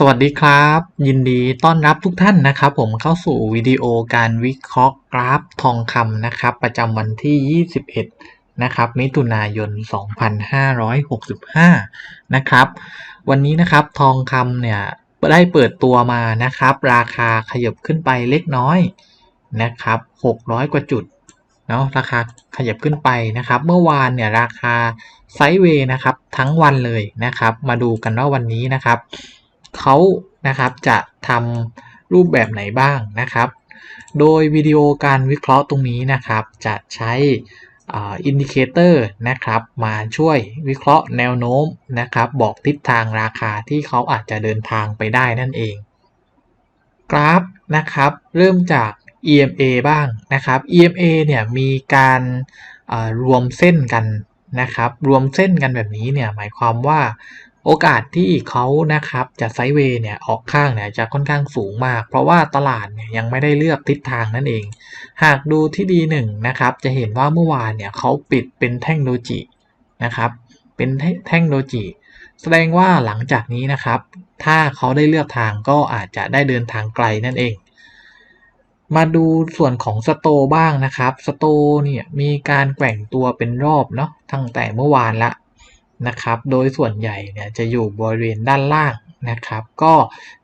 สวัสดีครับ ยินดีต้อนรับทุกท่านนะครับ ผมเข้าสู่วิดีโอการวิเคราะห์กราฟทองคำนะครับ ประจำวันที่ 21 นะครับ มิถุนายน 2565 นะครับ วันนี้นะครับทองคำเนี่ยได้เปิดตัวมานะครับ ราคาขยับขึ้นไปเล็กน้อยนะครับ 600 กว่าจุดเนาะราคาขยับขึ้นไปนะครับ เมื่อวานเนี่ยราคาไซด์เวย์นะครับทั้งวันเลยนะครับ มาดูกันว่าวันนี้นะครับ เขานะครับจะทำรูปแบบไหนบ้างนะครับ โดยวิดีโอการวิเคราะห์ตรงนี้นะครับ จะใช้อินดิเคเตอร์นะครับมาช่วยวิเคราะห์แนวโน้มนะครับ บอกทิศทางราคาที่เขาอาจจะเดินทางไปได้นั่นเอง กราฟนะครับเริ่มจาก EMA บ้างนะครับ EMA เนี่ยมีการรวมเส้นกันนะครับ รวมเส้นกันแบบนี้เนี่ยหมายความว่าโอกาสที่เขานะครับจะไซด์เวย์เนี่ยออกข้างเนี่ยจะค่อนข้างสูงมาก เพราะว่าตลาดเนี่ยยังไม่ได้เลือกทิศทางนั่นเอง หากดูที่ดีหนึ่งนะครับจะเห็นว่าเมื่อวานเนี่ยเขาปิดเป็นแท่งโดจินะครับเป็นแท่งโดจิแสดงว่าหลังจากนี้นะครับ ถ้าเขาได้เลือกทางก็อาจจะได้เดินทางไกลนั่นเอง มาดูส่วนของสโตบ้างนะครับ สโตเนี่ยมีการแกว่งตัวเป็นรอบเนาะตั้งแต่เมื่อวานละ นะครับ โดยส่วนใหญ่เนี่ยจะอยู่บริเวณด้านล่างนะครับ ก็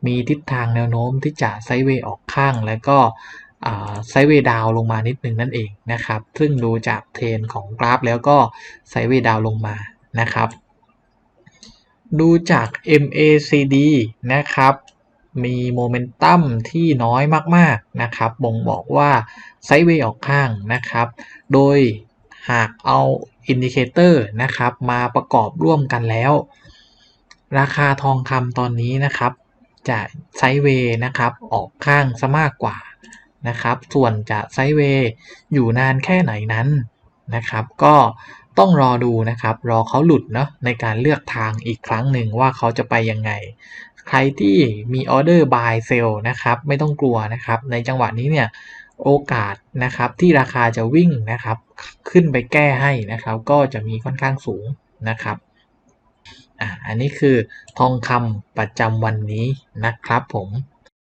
มีทิศทางแนวโน้มที่จะไซด์เวย์ออกข้าง แล้วก็ไซด์เวย์ดาวลงมานิดนึงนั่นเองนะครับ ซึ่งดูจากเทรนของกราฟแล้วก็ไซด์เวย์ดาวลงมานะครับ ดูจาก MACD นะครับมีโมเมนตัมที่น้อยมาก ๆ นะครับ บ่งบอกว่าไซด์เวย์ออกข้างนะครับ โดย หากเอาอินดิเคเตอร์นะครับมาประกอบร่วมกันแล้ว ราคาทองคำตอนนี้นะครับ จะไซเวย์นะครับออกข้างซะมากกว่านะครับ ส่วนจะไซเวย์อยู่นานแค่ไหนนั้นนะครับ ก็ต้องรอดูนะครับ รอเขาหลุดเนาะในการเลือกทางอีกครั้งหนึ่งว่าเขาจะไปยังไง ใครที่มีออเดอร์บายเซลนะครับ ไม่ต้องกลัวนะครับ ในจังหวะนี้เนี่ย โอกาสนะครับที่ราคาจะวิ่งนะครับ ขึ้นไปแก้ให้นะครับ ก็จะมีค่อนข้างสูงนะครับอ่าอันนี้คือทองคำประจำวันนี้นะครับผม